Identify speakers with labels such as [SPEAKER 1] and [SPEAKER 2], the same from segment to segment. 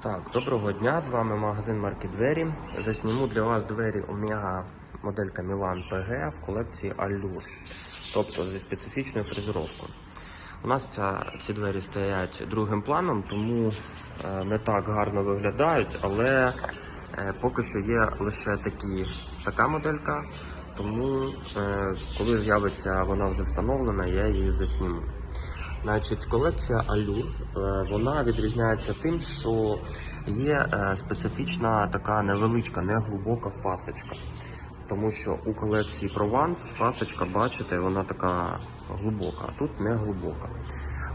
[SPEAKER 1] Так, доброго дня, з вами магазин Марки Двері. Засніму для вас двері Омега моделька Milan PG в колекції Allure, тобто зі специфічною фрезеровкою. У нас ця, ці двері стоять другим планом, тому е, не так гарно виглядають, але е, поки що є лише такі, така моделька, тому е, коли з'явиться вона вже встановлена, я її засніму. Значить, колекція Allure, е, вона відрізняється тим, що є е, специфічна така невеличка, неглибока фасочка. Тому що у колекції Provence фасочка, бачите, вона така глибока, а тут не глибока.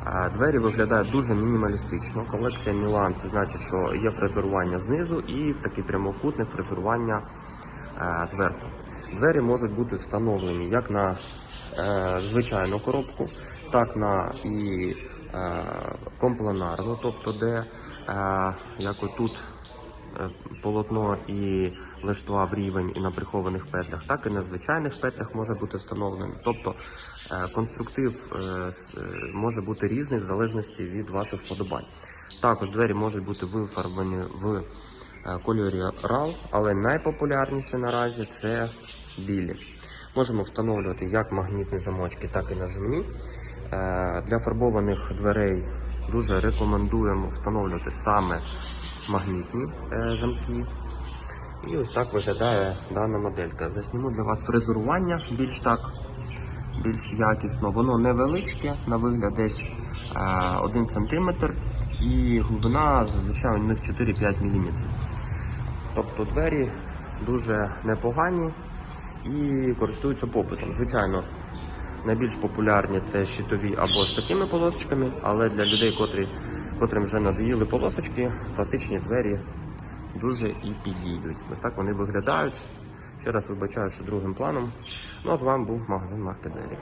[SPEAKER 1] Е, Двері виглядають дуже мінімалістично. Колекція Milan це значить, що є фрезерування знизу і таке прямокутне фрезерування зверху. Двері можуть бути встановлені як на звичайну коробку, так на і е, компланарну, тобто де е, як отут е, полотно і лиштва в рівень і на прихованих петлях, так і на звичайних петлях може бути встановлений. Тобто конструктив може бути різний в залежності від ваших вподобань. Також двері можуть бути вифарбовані в кольорі RAL, але найпопулярніше наразі це білі. Можемо встановлювати як магнітні замочки, так і нажимні. Е, Для фарбованих дверей дуже рекомендуємо встановлювати саме магнітні е, замки. І ось так виглядає дана моделька. Засніму для вас фрезерування більш так, більш якісно. Воно невеличке, на вигляд десь е, 1 см і глибина зазвичай у них 4-5 мм. Тобто двері дуже непогані і користуються попитом. Звичайно, найбільш популярні це щитові або з такими полосочками, але для людей, котрі, котрим вже надоїли полосочки, класичні двері дуже і підійдуть. Ось так вони виглядають. Ще раз вибачаю, що другим планом. Ну а з вами був магазин Марки Двері.